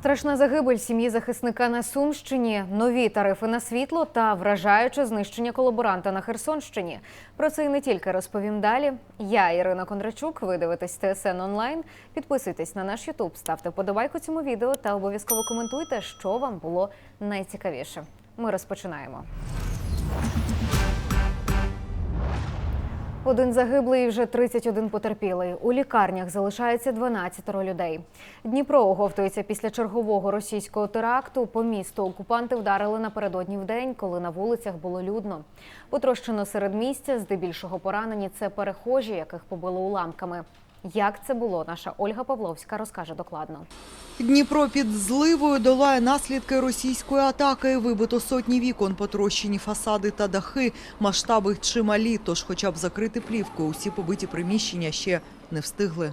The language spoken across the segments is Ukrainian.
Страшна загибель сім'ї захисника на Сумщині, нові тарифи на світло та вражаюче знищення колаборанта на Херсонщині. Про це і не тільки розповім далі. Я Ірина Кондрачук. Ви дивитесь ТСН онлайн. Підписуйтесь на наш Ютуб, ставте подобайку цьому відео та обов'язково коментуйте, що вам було найцікавіше. Ми розпочинаємо. Один загиблий і вже 31 потерпілий. У лікарнях залишається 12 людей. Дніпро оговтується після чергового російського теракту. По місту окупанти вдарили напередодні в день, коли на вулицях було людно. Потрощено серед місця, здебільшого поранені це перехожі, яких побили уламками. Як це було, наша Ольга Павловська розкаже докладно. Дніпро під зливою долає наслідки російської атаки. Вибито сотні вікон, потрощені фасади та дахи. Масштаби чималі, тож хоча б закрити плівкою. Усі побиті приміщення ще не встигли.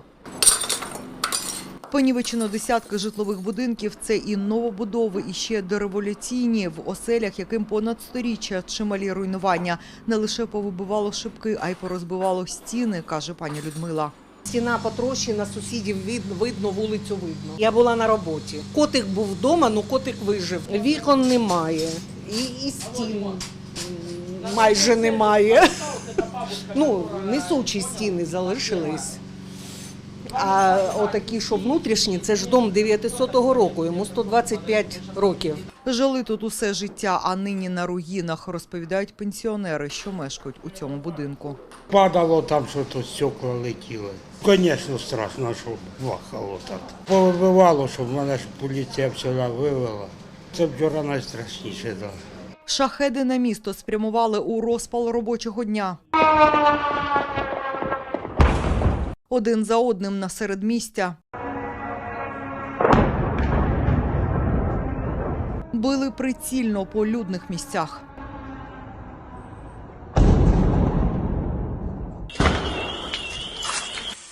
Понівечено десятки житлових будинків. Це і новобудови, і ще дореволюційні, в оселях, яким понад сторіччя чималі руйнування. Не лише повибивало шибки, а й порозбивало стіни, каже пані Людмила. Стіна потрощена, сусідів видно, вулицю видно. Я була на роботі. Котик був вдома, ну котик вижив. Вікон немає. І, і стін майже немає. Ну, несучі стіни залишились. А отакі, що внутрішні, це ж дом 900-го року, йому 125 років. Жили тут усе життя, а нині на руїнах, розповідають пенсіонери, що мешкають у цьому будинку. Падало там, що то стекла летіли. Звісно, страшно, що бахало так. Повибивало, щоб мене ж поліція вчора вивела. Це вчора найстрашніше. Да. Шахеди на місто спрямували у розпал робочого дня. Один за одним на середмістя. Били прицільно по людних місцях.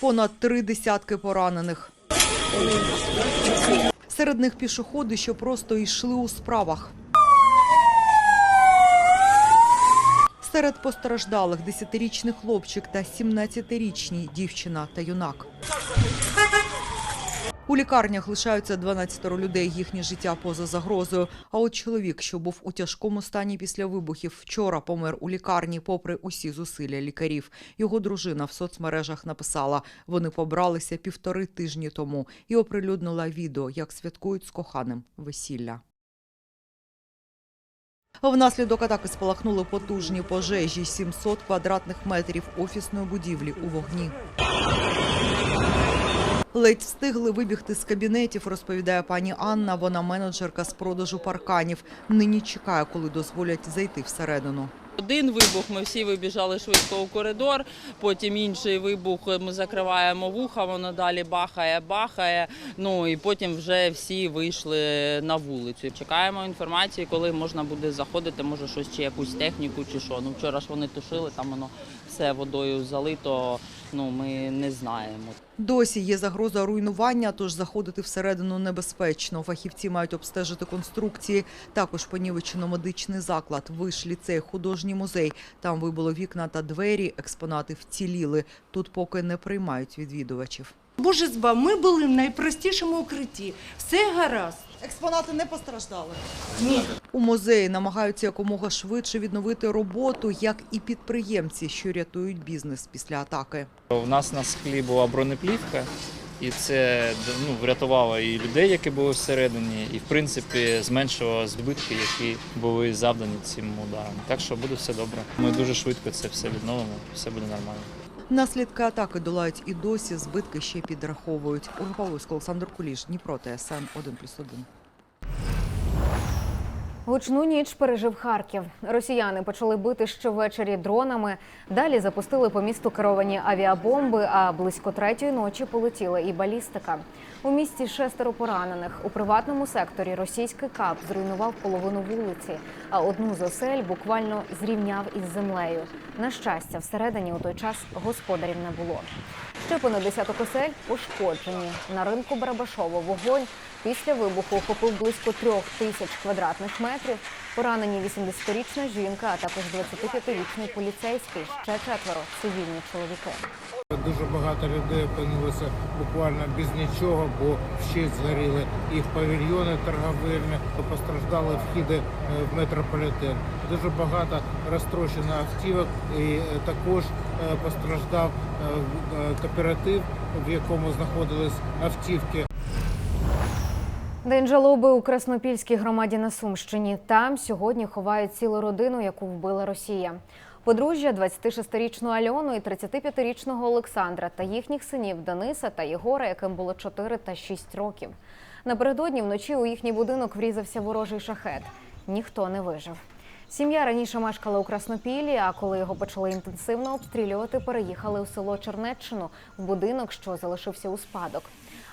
Понад три десятки поранених. Серед них пішоходи, що просто йшли у справах. Серед постраждалих 10-річний хлопчик та 17-річні дівчина та юнак. У лікарнях лишаються 12 людей, їхнє життя поза загрозою. А от чоловік, що був у тяжкому стані після вибухів, вчора помер у лікарні, попри усі зусилля лікарів. Його дружина в соцмережах написала, вони побралися півтори тижні тому і оприлюднила відео, як святкують з коханим весілля. Внаслідок атаки спалахнули потужні пожежі 700 квадратних метрів офісної будівлі у вогні. Ледь встигли вибігти з кабінетів, розповідає пані Анна. Вона менеджерка з продажу парканів. Нині чекає, коли дозволять зайти всередину. Один вибух, ми всі вибіжали швидко у коридор. Потім інший вибух, ми закриваємо вуха, воно далі бахає, бахає. Ну і потім вже всі вийшли на вулицю. Чекаємо інформації, коли можна буде заходити, може щось чи якусь техніку, чи що. Ну вчора ж вони тушили, там воно все водою залито. Ну ми не знаємо. Досі є загроза руйнування, тож заходити всередину небезпечно. Фахівці мають обстежити конструкції. Також понівечено медичний заклад, виш ліцей, художній музей. Там вибило вікна та двері, експонати вціліли. Тут поки не приймають відвідувачів. Боже зба, ми були в найпростішому укритті. Все гаразд. Експонати не постраждали. Ні. У музеї намагаються якомога швидше відновити роботу, як і підприємці, що рятують бізнес після атаки. У нас на склі була бронеплівка, і це ну, врятувало і людей, які були всередині, і в принципі зменшило збитки, які були завдані цим ударом. Так що буде все добре. Ми дуже швидко це все відновимо, все буде нормально. Наслідки атаки долають і досі, збитки ще підраховують. Ольга Павловська, Олександр Куліш, Дніпро, ТСН 1+,1. Гучну ніч пережив Харків. Росіяни почали бити щовечері дронами. Далі запустили по місту керовані авіабомби. А близько третьої ночі полетіла і балістика. У місті шестеро поранених. У приватному секторі російський кап зруйнував половину вулиці, а одну з осель буквально зрівняв із землею. На щастя, всередині у той час господарів не було. Ще понад десяток осель пошкоджені. На ринку Барабашово вогонь після вибуху охопив близько трьох тисяч квадратних метрів. Поранені 80-річна жінка, а також 25-річний поліцейський, ще четверо цивільні чоловіки. дуже багато людей опинилося буквально без нічого, бо ще згоріли їх павільйони торговельні, постраждали вхіди е, в метрополітен. Дуже багато розтрощено автівок і е, також е, постраждав кооператив, в якому знаходились автівки. День жалоби у Краснопільській громаді на Сумщині. Там сьогодні ховають цілу родину, яку вбила Росія. Подружжя 26-річну Альону і 35-річного Олександра та їхніх синів Дениса та Єгора, яким було 4 та 6 років. Напередодні вночі у їхній будинок врізався ворожий шахет. Ніхто не вижив. Сім'я раніше мешкала у Краснопіллі, а коли його почали інтенсивно обстрілювати, переїхали у село Чернеччину в будинок, що залишився у спадок.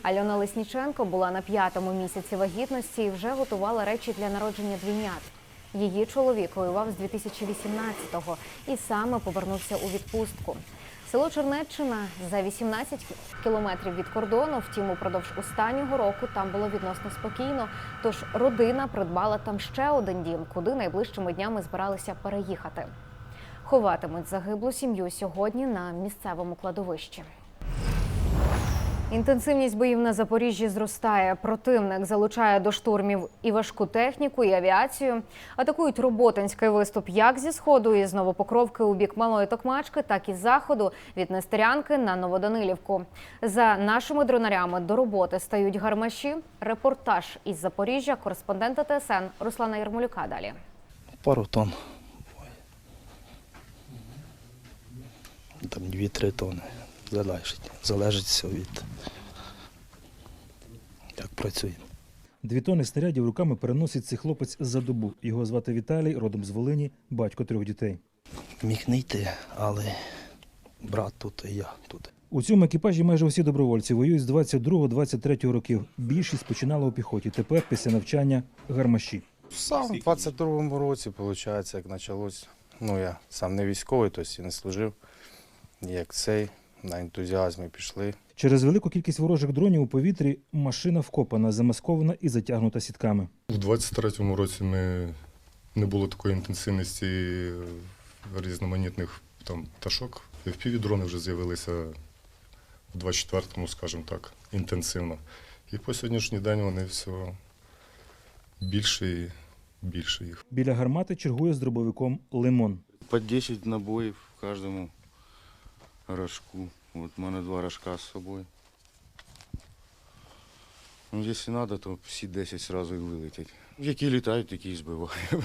Альона Лесніченко була на п'ятому місяці вагітності і вже готувала речі для народження двійнят. Її чоловік воював з 2018-го і саме повернувся у відпустку. Село Чернеччина за 18 кілометрів від кордону. Втім, упродовж останнього року там було відносно спокійно. Тож родина придбала там ще один дім, куди найближчими днями збиралися переїхати. Ховатимуть загиблу сім'ю сьогодні на місцевому кладовищі. Інтенсивність боїв на Запоріжжі зростає. Противник залучає до штурмів і важку техніку, і авіацію. Атакують роботинський виступ як зі сходу із Новопокровки у бік Малої Токмачки, так і з заходу від Нестерянки на Новоданилівку. За нашими дронарями до роботи стають гармаші. Репортаж із Запоріжжя кореспондента ТСН Руслана Єрмолюка. Далі. Пару тонн. Там 2-3 тонни. Залежить. Залежить все від як працює. Дві тони снарядів руками переносить цей хлопець за добу. Його звати Віталій, родом з Волині, батько трьох дітей. Міг не йти, але брат тут і я тут. У цьому екіпажі майже усі добровольці воюють з 22-23 років. Більшість починала у піхоті. Тепер, після навчання, гармаші. Сам в 22-му році, виходить, як почалось. Ну, я сам не військовий, тобто і не служив. Як цей, на ентузіазмі пішли. Через велику кількість ворожих дронів у повітрі машина вкопана, замаскована і затягнута сітками. У 23-му році ми не було такої інтенсивності різноманітних там пташок. FPV-дрони вже з'явилися в 24-му, скажімо так, інтенсивно. І по сьогоднішній день вони все більше і більше їх. Біля гармати чергує з дробовиком лимон. По 10 набоїв в кожному рожку. От в мене два рожка з собою. Ну, якщо треба, то всі 10 одразу і вилетять. Які літають, такі і збиваємо.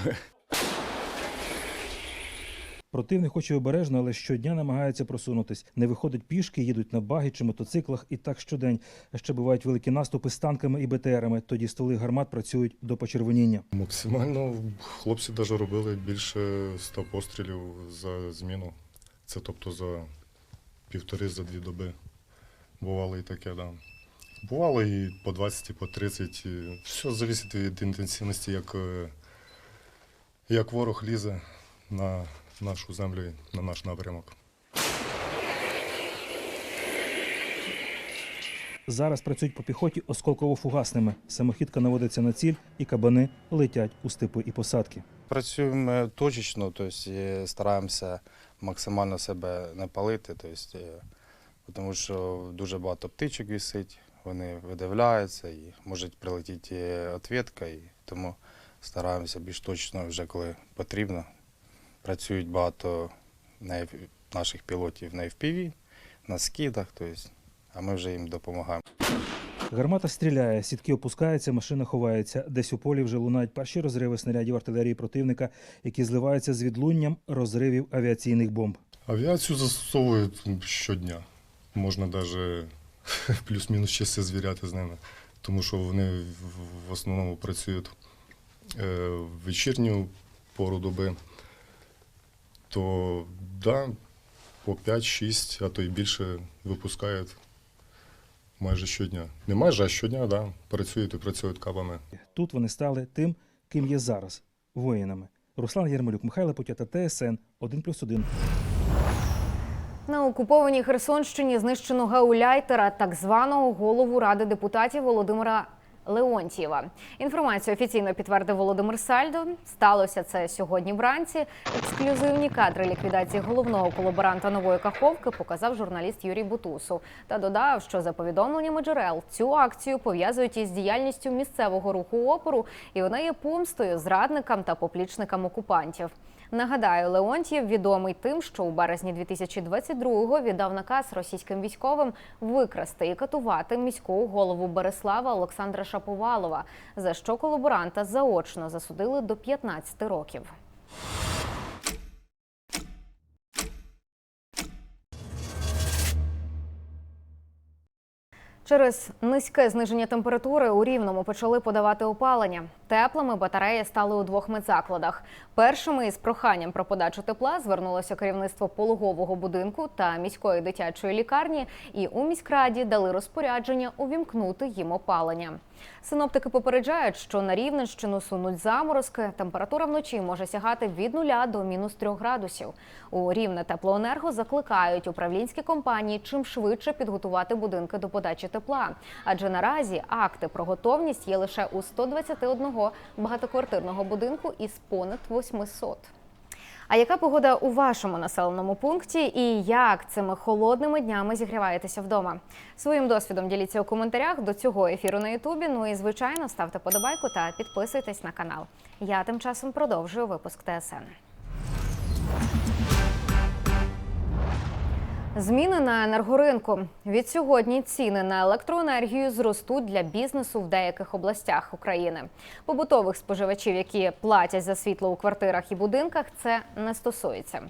Противник хоче обережно, але щодня намагається просунутись. Не виходить пішки, їдуть на багі чи мотоциклах і так щодень. Ще бувають великі наступи з танками і БТРами. Тоді стволи гармат працюють до почервоніння. Максимально хлопці навіть робили більше 100 пострілів за зміну. Це тобто за півтори, за дві доби. Бувало і таке, да. Бувало і по 20, і по 30. Все залежить від інтенсивності, як, е, як ворог лізе на нашу землю, на наш напрямок. Зараз працюють по піхоті осколково-фугасними. Самохідка наводиться на ціль, і кабани летять у степи і посадки. Працюємо точечно, тобто стараємося максимально себе не палити, тобто, тому що дуже багато птичок висить, вони видивляються і може прилетіти е, відповідка, і тому стараємося більш точно вже коли потрібно. Працюють багато наших пілотів на FPV, на скидах, тобто, а ми вже їм допомагаємо. Гармата стріляє, сітки опускаються, машина ховається. Десь у полі вже лунають перші розриви снарядів артилерії противника, які зливаються з відлунням розривів авіаційних бомб. Авіацію застосовують щодня. Можна навіть плюс-мінус часи звіряти з ними, тому що вони в- основному працюють е, в вечірню пору доби. То да, по 5-6, а то й більше випускають майже щодня. Не майже, а щодня, да, працюють і працюють кабами. Тут вони стали тим, ким є зараз воїнами. Руслан Єрмолюк, Михайло Путята, ТСН 1+,1. На окупованій Херсонщині знищено гауляйтера, так званого голову ради депутатів Володимира Леонтієва. Інформацію офіційно підтвердив Володимир Сальдо. Сталося це сьогодні вранці. Ексклюзивні кадри ліквідації головного колаборанта нової каховки показав журналіст Юрій Бутусов та додав, що за повідомленнями джерел цю акцію пов'язують із діяльністю місцевого руху опору, і вона є помстою зрадникам та поплічникам окупантів. Нагадаю, Леонтьєв відомий тим, що у березні 2022-го віддав наказ російським військовим викрасти і катувати міського голову Береслава Олександра Шаповалова, за що колаборанта заочно засудили до 15 років. Через низьке зниження температури у Рівному почали подавати опалення. Теплими батареї стали у двох медзакладах. Першими із проханням про подачу тепла звернулося керівництво пологового будинку та міської дитячої лікарні, і у міськраді дали розпорядження увімкнути їм опалення. Синоптики попереджають, що на Рівненщину сунуть заморозки. Температура вночі може сягати від 0 до мінус 3 градусів. У Рівне теплоенерго закликають управлінські компанії чим швидше підготувати будинки до подачі тепла. Адже наразі акти про готовність є лише у 121 багатоквартирного будинку із понад 800. А яка погода у вашому населеному пункті і як цими холодними днями зігріваєтеся вдома? Своїм досвідом діліться у коментарях до цього ефіру на Ютубі. Ну і звичайно ставте подобайку та підписуйтесь на канал. Я тим часом продовжую випуск ТСН. Зміни на енергоринку. Від сьогодні ціни на електроенергію зростуть для бізнесу в деяких областях України. Побутових споживачів, які платять за світло у квартирах і будинках, це не стосується.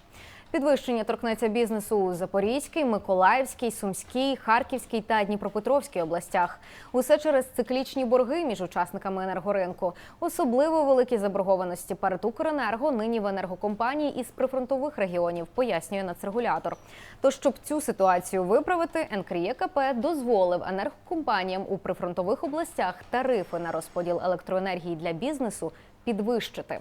Підвищення торкнеться бізнесу у Запорізькій, Миколаївській, Сумській, Харківській та Дніпропетровській областях. Усе через циклічні борги між учасниками енергоринку. Особливо великі заборгованості перед Укренерго нині в енергокомпанії із прифронтових регіонів, пояснює нацрегулятор. То щоб цю ситуацію виправити, НКРЄКП дозволив енергокомпаніям у прифронтових областях тарифи на розподіл електроенергії для бізнесу підвищити.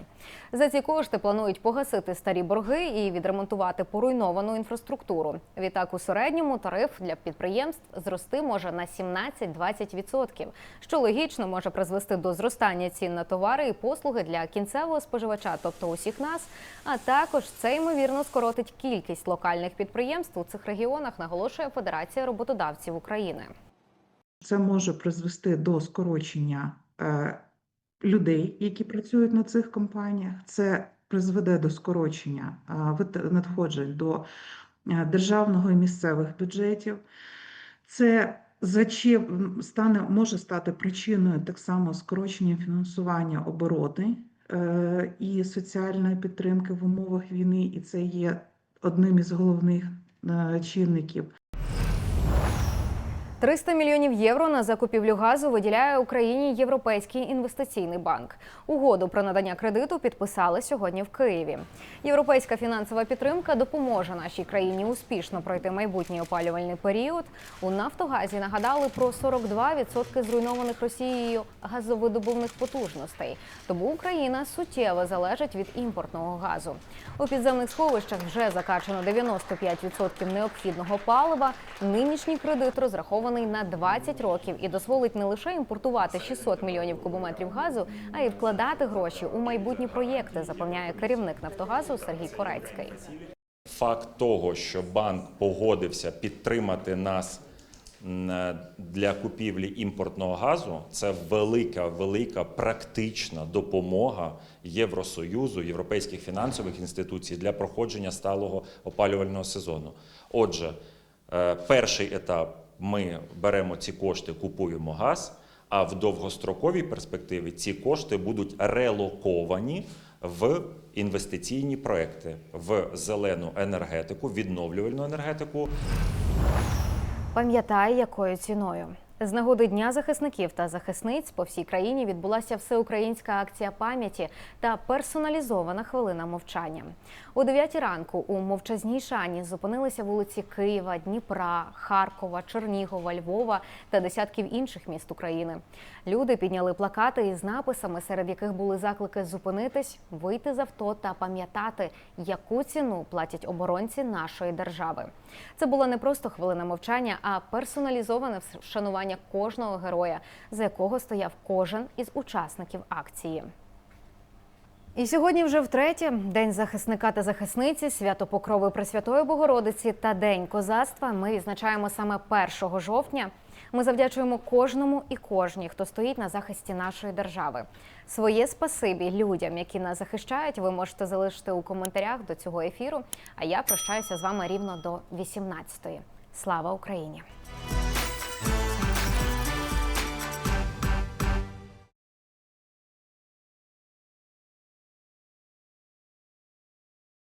За ці кошти планують погасити старі борги і відремонтувати поруйновану інфраструктуру. Відтак у середньому тариф для підприємств зрости може на 17-20%, що логічно може призвести до зростання цін на товари і послуги для кінцевого споживача, тобто усіх нас. А також це ймовірно скоротить кількість локальних підприємств у цих регіонах, наголошує Федерація роботодавців України. Це може призвести до скорочення е, людей, які працюють на цих компаніях. Це призведе до скорочення надходжень до державного і місцевих бюджетів. Це зачеп стане може стати причиною так само скорочення фінансування оборони е, і соціальної підтримки в умовах війни, і це є одним із головних е, чинників. 300 мільйонів євро на закупівлю газу виділяє Україні Європейський інвестиційний банк. Угоду про надання кредиту підписали сьогодні в Києві. Європейська фінансова підтримка допоможе нашій країні успішно пройти майбутній опалювальний період. У Нафтогазі нагадали про 42% зруйнованих Росією газовидобувних потужностей. Тому Україна суттєво залежить від імпортного газу. У підземних сховищах вже закачано 95% необхідного палива. Нинішній кредит розрахований на 20 років і дозволить не лише імпортувати 600 мільйонів кубометрів газу, а й вкладати гроші у майбутні проєкти, запевняє керівник Нафтогазу Сергій Корецький. Факт того, що банк погодився підтримати нас для купівлі імпортного газу, це велика, велика практична допомога Євросоюзу, європейських фінансових інституцій для проходження сталого опалювального сезону. Отже, е, перший етап ми беремо ці кошти, купуємо газ. А в довгостроковій перспективі ці кошти будуть релоковані в інвестиційні проекти в зелену енергетику, відновлювальну енергетику. Пам'ятай, якою ціною. З нагоди Дня захисників та захисниць по всій країні відбулася всеукраїнська акція пам'яті та персоналізована хвилина мовчання. О 9 ранку у мовчазній шані зупинилися вулиці Києва, Дніпра, Харкова, Чернігова, Львова та десятків інших міст України. Люди підняли плакати із написами, серед яких були заклики зупинитись, вийти з авто та пам'ятати, яку ціну платять оборонці нашої держави. Це була не просто хвилина мовчання, а персоналізоване вшанування вшанування кожного героя, за якого стояв кожен із учасників акції. І сьогодні вже втретє день захисника та захисниці, свято Покрови Пресвятої Богородиці та День козацтва. Ми відзначаємо саме 1 жовтня. Ми завдячуємо кожному і кожній, хто стоїть на захисті нашої держави. Своє спасибі людям, які нас захищають, ви можете залишити у коментарях до цього ефіру. А я прощаюся з вами рівно до 18-ї. Слава Україні!